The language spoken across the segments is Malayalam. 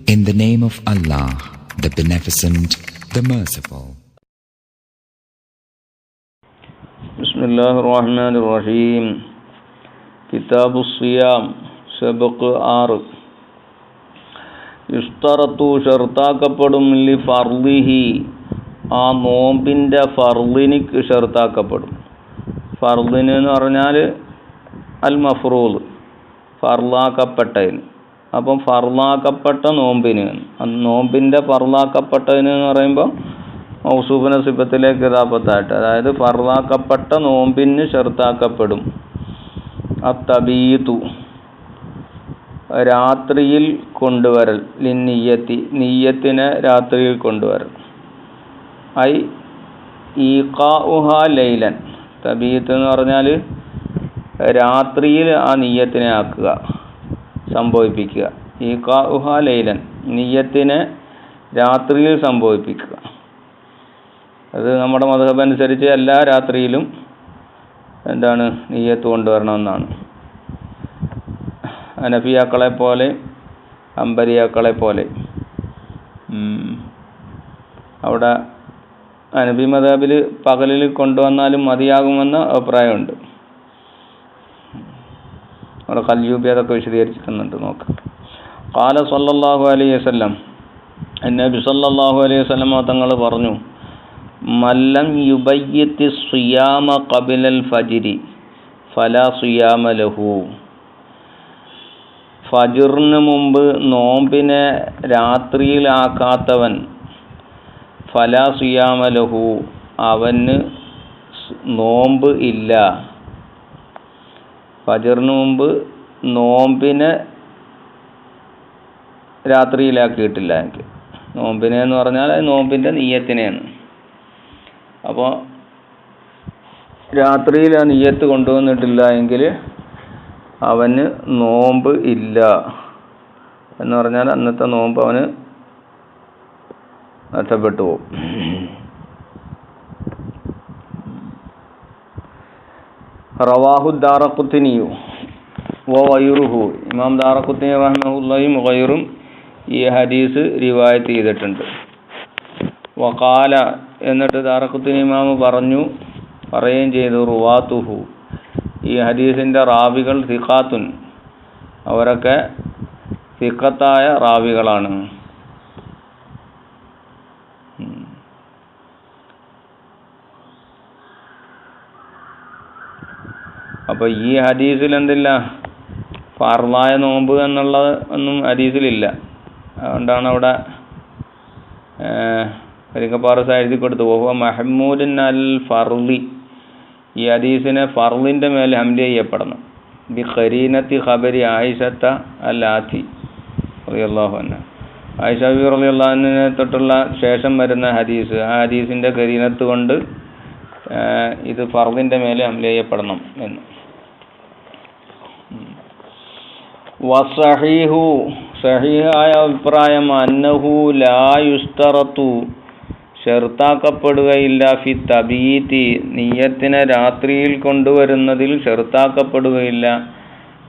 In the name of Allah, the Beneficent, the Merciful. بسم الله الرحمن الرحيم കിതാബ് സിയാം സബക്ക് ആറ് ഇഷ്തറത്തു ഷർത്താക്കപ്പെടും ലി ഫർദിഹി ആ നോമ്പിൻ്റെ ഫർദിനിക്ക് ഷർത്താക്കപ്പെടും ഫർദിന് എന്ന് പറഞ്ഞാൽ അൽ മഫ്റൂദ് ഫർലാക്കപ്പെട്ടതിന് അപ്പം ഫർലാക്കപ്പെട്ട നോമ്പിന് നോമ്പിന്റെ ഫർലാക്കപ്പെട്ടതിന് എന്ന് പറയുമ്പോൾ മൗസൂഫിനെ സിബത്തിലേക്ക് ഇതാപത്തായിട്ട്. അതായത് ഫർലാക്കപ്പെട്ട നോമ്പിന് ചെറുത്താക്കപ്പെടും അത്തബീതു രാത്രിയിൽ കൊണ്ടുവരൽ ലിന്നീയത്തി നീയത്തിനെ രാത്രിയിൽ കൊണ്ടുവരൽ. ഐ ഈ ഈഖാഉഹ ലൈലൻ തബീത്ത് എന്ന് പറഞ്ഞാൽ രാത്രിയിൽ ആ നീയത്തിനെ ആക്കുക സംഭവിപ്പിക്കുക. ഈഖാഉഹ ലൈലൻ നീയത്തിനെ രാത്രിയിൽ സംഭവിപ്പിക്കുക. അത് നമ്മുടെ മതഹബ് അനുസരിച്ച് എല്ലാ രാത്രിയിലും എന്താണ് നീയത്ത് കൊണ്ടുവരണമെന്നാണ്. അനഫിയാക്കളെ പോലെ അമ്പരിയാക്കളെ പോലെ. അവിടെ അനബി മതാബിൽ പകലിൽ കൊണ്ടുവന്നാലും മതിയാകുമെന്ന അഭിപ്രായമുണ്ട്. അവിടെ കല്യൂബി അതൊക്കെ വിശദീകരിച്ചിട്ടുണ്ട്. നോക്ക്. കാല സല്ലല്ലാഹു അലൈഹി വസല്ലം. നബി സല്ലല്ലാഹു അലൈഹി വസല്ലം തങ്ങൾ പറഞ്ഞു മല്ലം യുബയ്യത്തി സുയാമ കബിലൽ ഫജിരി ഫല സുയാമ ലഹു. ഫജിറിന് മുമ്പ് നോമ്പിനെ രാത്രിയിലാക്കാത്തവൻ ഫലാ സുയാമലഹു അവന് നോമ്പ് ഇല്ല. ഫജറിന് മുമ്പ് നോമ്പിനെ രാത്രിയിലാക്കിയിട്ടില്ല എനിക്ക്. നോമ്പിനെ എന്ന് പറഞ്ഞാൽ അത് നോമ്പിന്റെ നീയത്തിനെയാണ്. അപ്പോൾ രാത്രിയിൽ ആ നീയത്ത് കൊണ്ടുവന്നിട്ടില്ല എങ്കിൽ അവന് നോമ്പ് ഇല്ല എന്ന് പറഞ്ഞാൽ അന്നത്തെ നോമ്പ് അവന് നഷ്ടപ്പെട്ടു പോകും റവാഹു ദാറക്കുത്തിനിയു വ വൈറുഹു. ഇമാം ദാറക്കുത്തിനി റഹ്മുള്ളയും വൈറും ഈ ഹദീസ് റിവായത്ത് ചെയ്തിട്ടുണ്ട്. വകാല എന്നിട്ട് ദാറക്കുത്തിനി ഇമാമ് പറഞ്ഞു പറയുകയും ചെയ്തു റുവാത്തുഹു. ഈ ഹദീസിന്റെ റാവികൾ സിഖാത്തുൻ അവരൊക്കെ സിഖത്തായ റാവികളാണ്. അപ്പൊ ഈ ഹദീസിൽ എന്തില്ല? ഫർലായ നോമ്പ് എന്നുള്ളത് ഒന്നും ഹദീസിലില്ല. അതുകൊണ്ടാണ് അവിടെ കരിക്കപ്പാറസ് എഴുതി കൊടുത്തു. ഓഹോ മെഹമ്മൂദിൻ അൽ ഫർലി ഈ ഹദീസിനെ ഫർലിന്റെ മേലെ ഹംല ചെയ്യപ്പെടണം. ബി ഖരീനത്തി ഖബരി ആയിഷത്ത അൽ ആത്തി റളിയല്ലാഹു അൻഹ. ആയിഷ ബി റളിയല്ലാഹുവിനെ തൊട്ടുള്ള ശേഷം വരുന്ന ഹദീസ്. ആ ഹദീസിന്റെ ഖരീനത്ത് കൊണ്ട് ഇത് ഫർദിന്റെ മേലെ ഹംല ചെയ്യപ്പെടണം എന്ന്. വസഹീഹു സഹീഹായ അഭിപ്രായം അന്നഹു ലായുസ്തറത്തു ചെറുത്താക്കപ്പെടുകയില്ല ഫി തബീതി നീയത്തിനെ രാത്രിയിൽ കൊണ്ടുവരുന്നതിൽ ഷെർത്താക്കപ്പെടുകയില്ല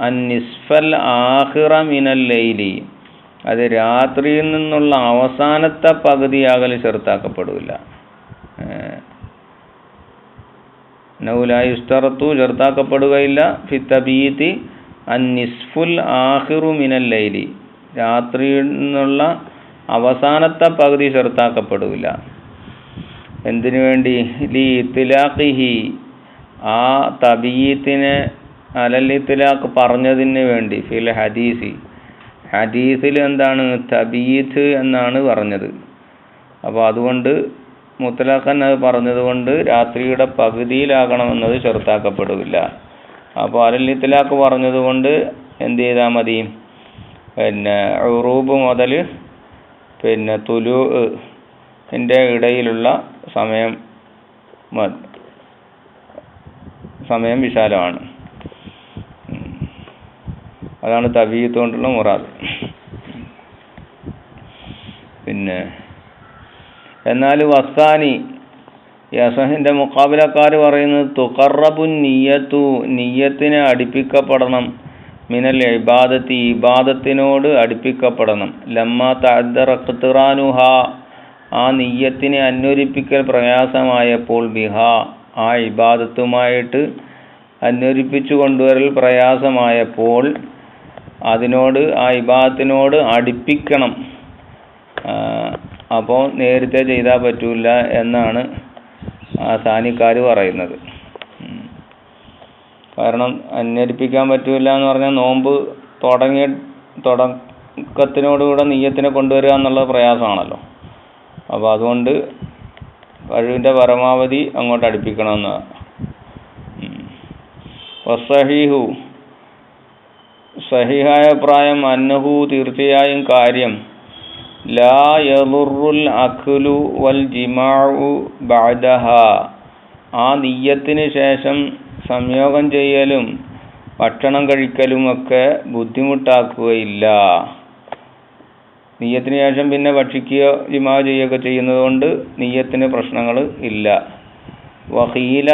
അന്നിസ്ഫൽ നിസ്ഫൽ ആഹിറ മിനൽ ലൈലി അത് രാത്രിയിൽ നിന്നുള്ള അവസാനത്തെ പകുതിയാകൽ ചെറുത്താക്കപ്പെടില്ല നൗലായുസ്തറത്തു ചെറുത്താക്കപ്പെടുകയില്ല ഫിത്തബീത്തി അൻ നിസ്ഫുൽ ആഹിറു മിനൽ ലൈലി. രാത്രിയിൽ നിന്നുള്ള അവസാനത്തെ പകുതി ചെറുത്താക്കപ്പെടില്ല എന്തിനു വേണ്ടി? ഇത്തിലാഖിഹി ആ തബീത്തിനെ അലൽ ഇത്തിലാഖ് പറഞ്ഞതിന് വേണ്ടി ഫിൽ ഹദീസി. ഹദീസിൽ എന്താണ്? തബീത്ത് എന്നാണ് പറഞ്ഞത്. അപ്പോൾ അതുകൊണ്ട് മുത്തലാഖൻ അത് പറഞ്ഞതുകൊണ്ട് രാത്രിയുടെ പകുതിയിലാകണമെന്നത് ചെറുത്താക്കപ്പെടുകയില്ല അപ്പോൾ അലൽ ഇത്തലാഖ് പറഞ്ഞതുകൊണ്ട് എന്ത് ചെയ്താൽ മതി? പിന്നെ ഉറൂബ് മുതൽ പിന്നെ തുലു ന്റെ ഇടയിലുള്ള സമയം സമയം വിശാലമാണ്. അതാണ് തബീത്ത് കൊണ്ടുള്ള മുറാദ്. പിന്നെ എന്നാൽ വസാനി യസഹിന്റെ മുക്കാബിലക്കാർ പറയുന്നത് തുഖറബു നീയത്തു നീയത്തിനെ അടുപ്പിക്കപ്പെടണം. മിനൽ ഇബാദത്തി ഇബാദത്തിനോട് അടുപ്പിക്കപ്പെടണം. ലമ്മ തഅദ്ദറഖ്തിറാനുഹ ആ നീയത്തിനെ അന്വരിപ്പിക്കൽ പ്രയാസമായപ്പോൾ ബിഹ ആ ഇബാദത്തുമായിട്ട് അന്വരിപ്പിച്ചു കൊണ്ടുവരൽ പ്രയാസമായപ്പോൾ അതിനോട് ആ ഇബാദത്തിനോട് അടുപ്പിക്കണം. അപ്പോൾ നേരത്തെ ചെയ്താൽ പറ്റൂല എന്നാണ് ആ സാനിക്കാർ പറയുന്നത്. കാരണം അന്വരിപ്പിക്കാൻ പറ്റൂല എന്ന് പറഞ്ഞാൽ നോമ്പ് തുടങ്ങിയ തുടക്കത്തിനോടുകൂടെ നെയ്യത്തിനെ കൊണ്ടുവരിക എന്നുള്ള പ്രയാസമാണല്ലോ. അപ്പോൾ അതുകൊണ്ട് കഴിവിന്റെ പരമാവധി അങ്ങോട്ട് അടുപ്പിക്കണമെന്നാണ് വസഹീഹു സഹിഹായ പ്രായം അന്നഹു തീർച്ചയായും കാര്യം ആ നീയത്തിന് ശേഷം സംയോഗം ചെയ്യലും ഭക്ഷണം കഴിക്കലും ഒക്കെ ബുദ്ധിമുട്ടാക്കുകയില്ല. നീയത്തിന് ശേഷം പിന്നെ ഭക്ഷിക്കുകയോ ജിമാ ചെയ്യുകയൊക്കെ ചെയ്യുന്നത് കൊണ്ട് നീയത്തിന് പ്രശ്നങ്ങൾ ഇല്ല. വഹീല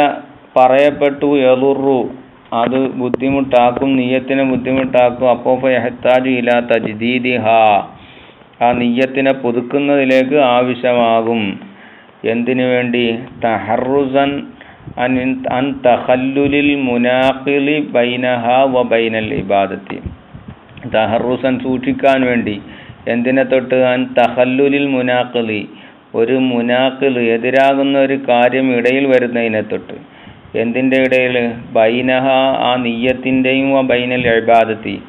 പറയപ്പെട്ടു എതുറു അത് ബുദ്ധിമുട്ടാക്കും നീയത്തിനെ ബുദ്ധിമുട്ടാക്കും. അപ്പോ ഫയഹത്താജു ഇല തജ്ദീദിഹ. ആ നെയ്യത്തിനെ പുതുക്കുന്നതിലേക്ക് ആവശ്യമാകും. എന്തിനു വേണ്ടി? തഹറുസൻ അൻ തഹല്ലുലിൽ മുനാഖിലി ബൈനഹ വ ബൈനൽ ഇബാദത്തി. തഹറുസൻ സൂക്ഷിക്കാൻ വേണ്ടി എന്തിനെ തൊട്ട്? അൻ തഹല്ലുലിൽ മുനാഖിലി. ഒരു മുനാഖിൽ എതിരാകുന്ന ഒരു കാര്യം ഇടയിൽ വരുന്നതിനെ തൊട്ട്. എന്തിന്റെ ഇടയിൽ? ബൈനഹ ആ നെയ്യത്തിന്റെയും ആ ബൈനൽ ഇബാദത്തി.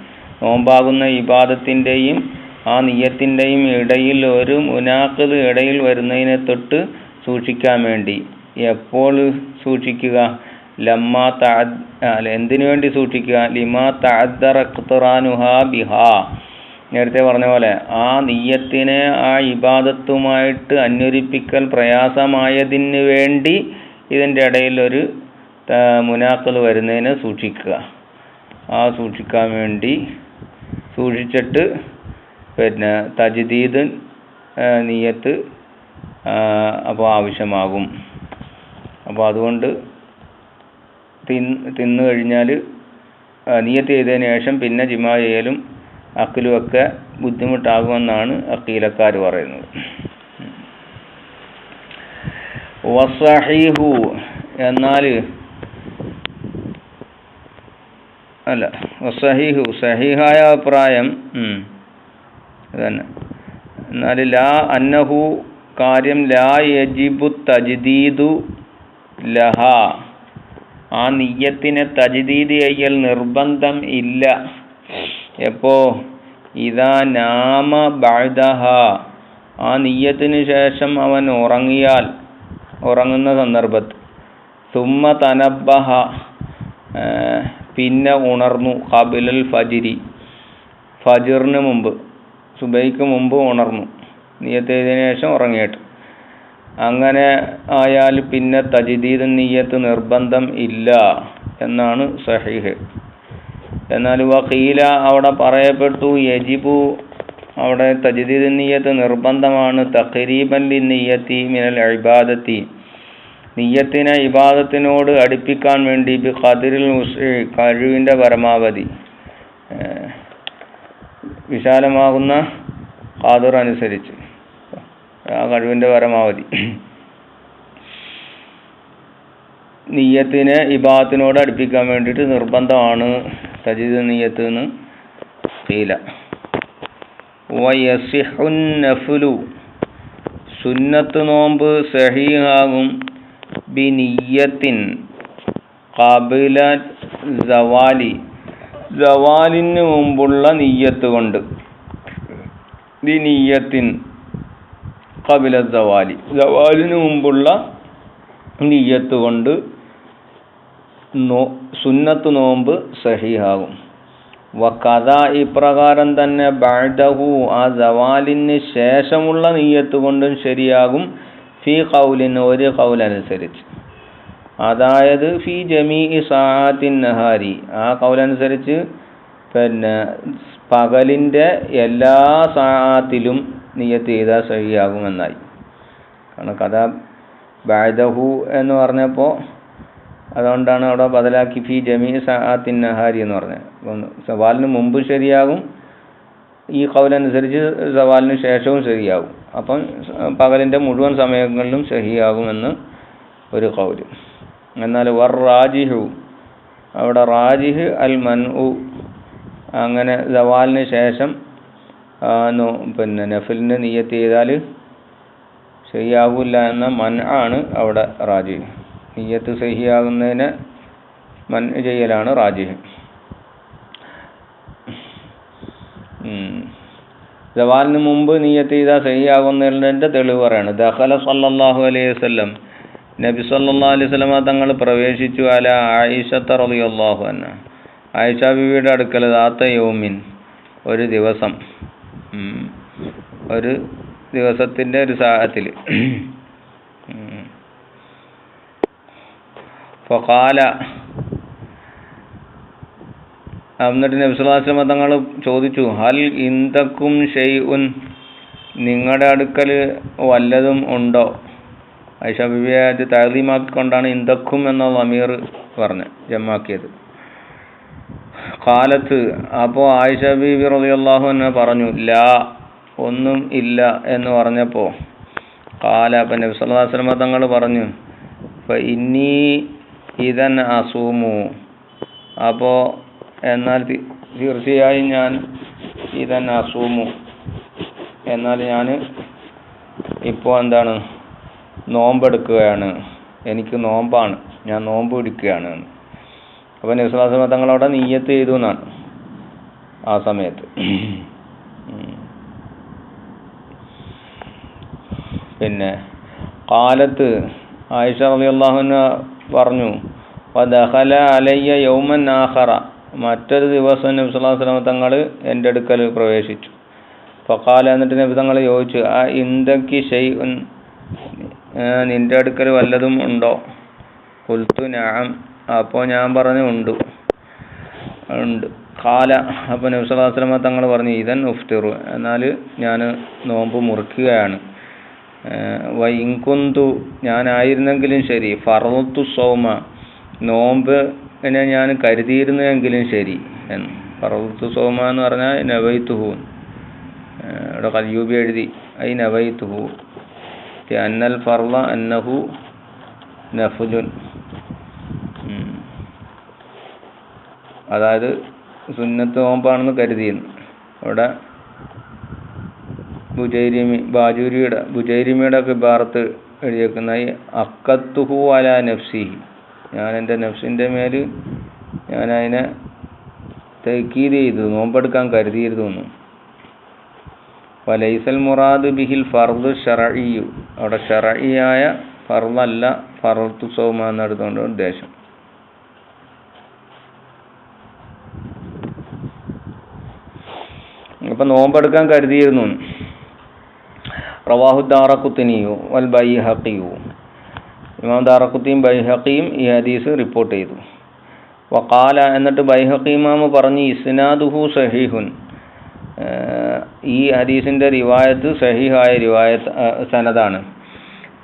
നോമ്പാകുന്ന ഇബാദത്തിന്റെയും ആ നീയത്തിന്റെയും ഇടയിൽ ഒരു മുനാക്കത് ഇടയിൽ വരുന്നതിനെ തൊട്ട് സൂക്ഷിക്കാൻ വേണ്ടി. എപ്പോൾ സൂക്ഷിക്കുക? ലമ്മ അല്ല എന്തിനു വേണ്ടി സൂക്ഷിക്കുക? ലിമാ താദ്ദറുഹ ബിഹാ. നേരത്തെ പറഞ്ഞ പോലെ ആ നീയത്തിനെ ആ ഇബാദത്തുമായിട്ട് അന്വരിപ്പിക്കൽ പ്രയാസമായതിന് വേണ്ടി ഇതിന്റെ ഇടയിൽ ഒരു മുനാക്കൾ വരുന്നതിനെ സൂക്ഷിക്കുക. ആ സൂക്ഷിക്കാൻ വേണ്ടി സൂക്ഷിച്ചിട്ട് പിന്നെ തജ്ദീദ് നീയത്ത് അപ്പോൾ ആവശ്യമാകും. അപ്പോൾ അതുകൊണ്ട് തിന്ന് കഴിഞ്ഞാൽ നിയത്ത് ചെയ്തതിന് ശേഷം പിന്നെ ജിമാ ചെയ്യലും അക്കലും ഒക്കെ ബുദ്ധിമുട്ടാകുമെന്നാണ് അക്കീലക്കാർ പറയുന്നത്. വസഹീഹു എന്നാൽ അല്ല വസഹീഹു സഹീഹായ അഭിപ്രായം ഉം, അതന്നെ എന്നാൽ ലാ അന്നഹു കാര്യം ലാ യജിബു തജ്ദീദു ലഹ. ആ നിയ്യത്തിനെ തജ്ദീദ് ചെയ്യൽ നിർബന്ധം ഇല്ല. എപ്പോ? ഇതാ നാമ ബഅദഹ. ആ നിയ്യത്തിന് ശേഷം അവൻ ഉറങ്ങിയാൽ ഉറങ്ങുന്ന സന്ദർഭത്ത്. സുമ്മ തനബഹ പിന്നെ ഉണർന്നു. ഖബിലൽ ഫജിരി. ഫജിറിന് മുമ്പ്. സുബൈക്ക് മുമ്പ് ഉണർന്നു. നിയ്യത്ത് ചെയ്തതിനു ശേഷം ഉറങ്ങിയിട്ട്. അങ്ങനെ ആയാൽ പിന്നെ തജ്ദീദ് നിയ്യത്ത് നിർബന്ധം ഇല്ല എന്നാണ് സഹീഹ്. എന്നാൽ വഖീല അവിടെ പറയപ്പെട്ടു യജിബു അവിടെ തജ്ദീദ് നിയ്യത്ത് നിർബന്ധമാണ്. തഖരീബല്ലി നിയ്യത്തി മിനൽ ഇബാദത്തി. നിയ്യത്തിനെ ഇബാദത്തിനോട് അടുപ്പിക്കാൻ വേണ്ടി ബി ഖദിറിൽ കഴിവിന്റെ പരമാവധി. വിശാലമാകുന്ന ഖാദിർ അനുസരിച്ച് ആ കഴിവിന്റെ പരമാവധി. നീയത്തിനെ ഇബാത്തിനോട് അടുപ്പിക്കാൻ വേണ്ടിയിട്ട് നിർബന്ധമാണ് തജീദ് നീയത്ത് എന്ന് ഫീല വയസിഹുൻ സുന്നത്ത് നോമ്പ് സഹീഹാകും ബിനിയത്തിൻ. കബില സവാലി. സവാലിന് മുമ്പുള്ള നീയത്ത് കൊണ്ട്. ബിനിയത്തിൻ കപില സവാലി. സവാലിന് മുമ്പുള്ള നീയത്ത് കൊണ്ട് നോ സുന്നത്ത് നോമ്പ് സഹിഹാകും. കഥ ഇപ്രകാരം തന്നെ ബാഡഹു ആ സവാലിന് ശേഷമുള്ള നീയത്ത് കൊണ്ടും ശരിയാകും. ഫി കൗലിന് ഒരു കൗലനുസരിച്ച് അതായത് ഫി ജമീ സാത്തിൻ നഹാരി. ആ കൗലനുസരിച്ച് പിന്നെ പകലിന്റെ എല്ലാ സാത്തിലും നീയത്ത് ചെയ്താൽ സഹിയാകുമെന്നായി. കാരണം കഥ ബാദഹു എന്ന് പറഞ്ഞപ്പോൾ അതുകൊണ്ടാണ് അവിടെ ബദലാക്കി ഫി ജമീ സാത്തിൻ നഹാരി എന്ന് പറഞ്ഞത്. അപ്പം സവാലിന് മുമ്പ് ശരിയാകും ഈ കൗലനുസരിച്ച് സവാലിന് ശേഷവും ശരിയാകും. അപ്പം പകലിന്റെ മുഴുവൻ സമയങ്ങളിലും ശരിയാകുമെന്ന് ഒരു കൗൽ. എന്നാൽ വർ റാജിഹു അവിടെ റാജിഹ് അൽ മൻ ഉ അങ്ങനെ സവാലിന് ശേഷം പിന്നെ നഫിലിന് നീയത്ത് ചെയ്താൽ ശരിയാകില്ല എന്ന മൻ ആണ് അവിടെ റാജി നീയത്ത് സഹിയാകുന്നതിന് മൻ ചെയ്യലാണ് റാജി ജവാലിന് മുമ്പ് നീയത്ത് ചെയ്താൽ സഹിയാകുന്നതിന്റെ തെളിവ് പറയാണ്. ദഹല സല്ലാഹു അലൈഹി വസല്ലം. നബി സല്ലാ അലൈഹി സ്വലമ തങ്ങൾ പ്രവേശിച്ചു. അല ആയിഷത്ത റളിയല്ലാഹു അൻഹ. ആയിഷ ബിബിയുടെ അടുക്കൽ ദാത്ത യൗമിൻ ഒരു ദിവസം. ഒരു ദിവസത്തിന്റെ ഒരു സാഹത്തിൽ. ഫഖാല. എന്നിട്ട് നബി സല്ലല്ലാഹു അലൈഹി വസല്ലമ തങ്ങൾ ചോദിച്ചു ഹൽ ഇന്ദക്കും ഷെയ്ഉൻ നിങ്ങളുടെ അടുക്കൽ വല്ലതും ഉണ്ടോ? ഐഷ ബിബിയെ അത് താലീമാക്കിക്കൊണ്ടാണ് ഇന്ദക്കും എന്ന അമീർ പറഞ്ഞ് ജമാക്കിയത് കാലത്ത് അപ്പോൾ ആയിഷ ബീബി റളിയല്ലാഹു അൻഹ പറഞ്ഞു ലാ ഒന്നും ഇല്ല എന്ന് പറഞ്ഞപ്പോൾ കാല അപ്പം നബി സല്ലല്ലാഹു അലൈഹി വസല്ലം തങ്ങൾ പറഞ്ഞു അപ്പം ഇന്നീ ഇതൻ അസൂമു. അപ്പോൾ എന്നാൽ തീർച്ചയായും ഞാൻ ഇതൻ അസൂമു. എന്നാൽ ഞാൻ ഇപ്പോൾ എന്താണ് നോമ്പെടുക്കുകയാണ്. എനിക്ക് നോമ്പാണ്. ഞാൻ നോമ്പ് പിടിക്കുകയാണ്. അപ്പോൾ നിസ്ലാസമ തങ്ങളവിടെ നീയത്ത് ചെയ്തു എന്നാണ് ആ സമയത്ത്. പിന്നെ കാലത്ത് ആയിഷ റളിയല്ലാഹുവിന് പറഞ്ഞു വദഖല അലയ്യ യൗമൻ ആഖറ. മറ്റൊരു ദിവസം നബി അലൈഹി വസല്ലം തങ്ങൾ എന്റെ അടുക്കൽ പ്രവേശിച്ചു. ഫഖാല എന്നിട്ട് നബി തങ്ങൾ ചോദിച്ചു ആ ഇന്ദക്കി ഏഹ് നിന്റെ അടുക്കൽ വല്ലതും ഉണ്ടോ? കുൽത്തു നഅം അപ്പോൾ ഞാൻ പറഞ്ഞു ഉണ്ട്. ഉണ്ട്. കാല അപ്പോൾ നബി സല്ലല്ലാഹു അലൈഹി തങ്ങൾ പറഞ്ഞു ഇതൻ ഉഫ്തിറു. എന്നാൽ ഞാൻ നോമ്പ് മുറിക്കുകയാണ്. വൈകുന്തു ഞാനായിരുന്നെങ്കിലും ശരി. ഫറത്തു സൗമ നോമ്പ് എന്നെ ഞാൻ കരുതിയിരുന്നെങ്കിലും ശരി. എന്ന് ഫറത്തു സൗമ എന്ന് പറഞ്ഞാൽ നവൈത്തുഹു ഇവിടെ കയ്യൂബി എഴുതി ഐ നവൈത്തുഹു അന്നൽ ഫർള അന്നഹു നഫുലുൻ. അതായത് സുന്നത്ത് നോമ്പാണെന്ന് കരുതിയിരുന്നു. അവിടെ ബുജൈരിമി ബാജൂരിയുടെ ബുജൈരിമിയുടെ ഒക്കെ ഭാരത്ത് എഴുതിയേക്കുന്ന ഈ അക്കത്തുഹു അല നഫ്സി ഞാൻ എന്റെ നഫ്സിന്റെ മേൽ ഞാൻ അതിനെ തെക്കീത് ചെയ്തു നോമ്പെടുക്കാൻ കരുതിയിരുന്നു വലൈസൽ മുറാദ് ബിഹിൽ ഫർദ് ഷറഇയു. അവിടെ ഷറഇയായ ഫർദല്ല ഫർദു സൗമ എന്നെടുത്തുകൊണ്ട് ഉദ്ദേശം. അപ്പം നോമ്പെടുക്കാൻ കരുതിയിരുന്നു. റവാഹുദ്ദാറക്കുത്തിനിയു വൽ ബൈഹഖിയു. ഇമാം ദാറക്കുത്തിയും ബൈഹക്കിയും ഈ ഹദീസ് റിപ്പോർട്ട് ചെയ്തു. വക്കാല എന്നിട്ട് ബൈഹക്കി ഇമാമ് പറഞ്ഞു ഇസ്നാദുഹു സഹീഹുൻ. ഈ ഹദീസിന്റെ റിവായത്ത് സഹിഹായ റിവായത്ത് സനതാണ്.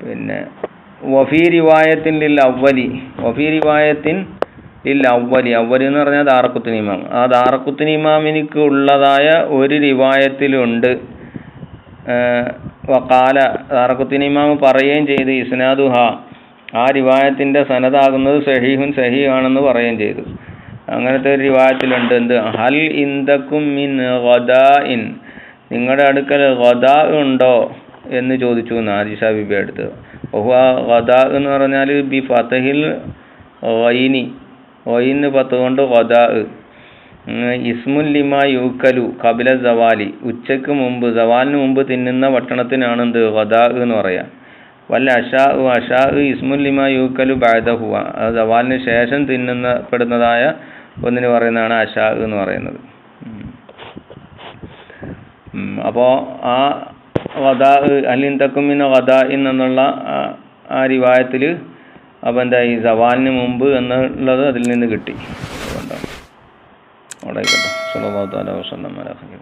പിന്നെ വഫീ റിവായത്തിൻ ലിൽ അവലി വഫീ റിവായത്തിൻ ലിൽ അവലി അവലി എന്ന് പറഞ്ഞാൽ ദാറക്കുത്തിന് ഇമാം. ആ ദാറക്കുത്തിന് ഇമാമിനിക്ക് ഉള്ളതായ ഒരു റിവായത്തിലുണ്ട് വക്കാല ദാറക്കുത്തിന് ഇമാം പറയുകയും ചെയ്ത് ഇസ്നാദുഹ. ആ റിവായത്തിന്റെ സനതാകുന്നത് സഹീഹുൻ സഹീഹാണെന്ന് പറയുകയും ചെയ്തു. അങ്ങനത്തെ ഒരു റിവായത്തിലുണ്ട്. എന്ത്? ഹൽ ഇന്ദക്കും മിൻ ഗദാഇൻ. നിങ്ങളുടെ അടുക്കൽ ഗദാ ഉണ്ടോ എന്ന് ചോദിച്ചു നാദിഷ ബിബി അടുത്ത്. ഗദാ എന്ന് പറഞ്ഞാൽ ബി ഫതഹിൽ വൈനി. വൈന്ന് പത്ത് കൊണ്ട് ഗദാ ഇസ്മുൽ ലിമ യൂക്കലു കപില സവാലി. ഉച്ചയ്ക്ക് മുമ്പ് സവാലിന് മുമ്പ് തിന്നുന്ന ഭക്ഷണത്തിനാണ് എന്ത്? ഗദാ എന്ന് പറയാം. വല്ല അഷാ അഷാ ഇസ്മുൽ ലിമ യൂക്കലു ബാദഹുവ സവാലിന് ശേഷം തിന്നുന്ന പെടുന്നതായ ഒന്നിന് പറയുന്നതാണ് അഷാ എന്ന് പറയുന്നത്. അപ്പോൾ ആ വദാ അലിൻ തക്കുമിന വദാ എന്നുള്ള ആ- റിവായത്തിൽ എന്താ ഈ സവാലിന് മുമ്പ് എന്നുള്ളത് അതിൽ നിന്ന് കിട്ടി. അതുകൊണ്ടാണ്. അവിടെ സുലഭാത്താല വസ്ലം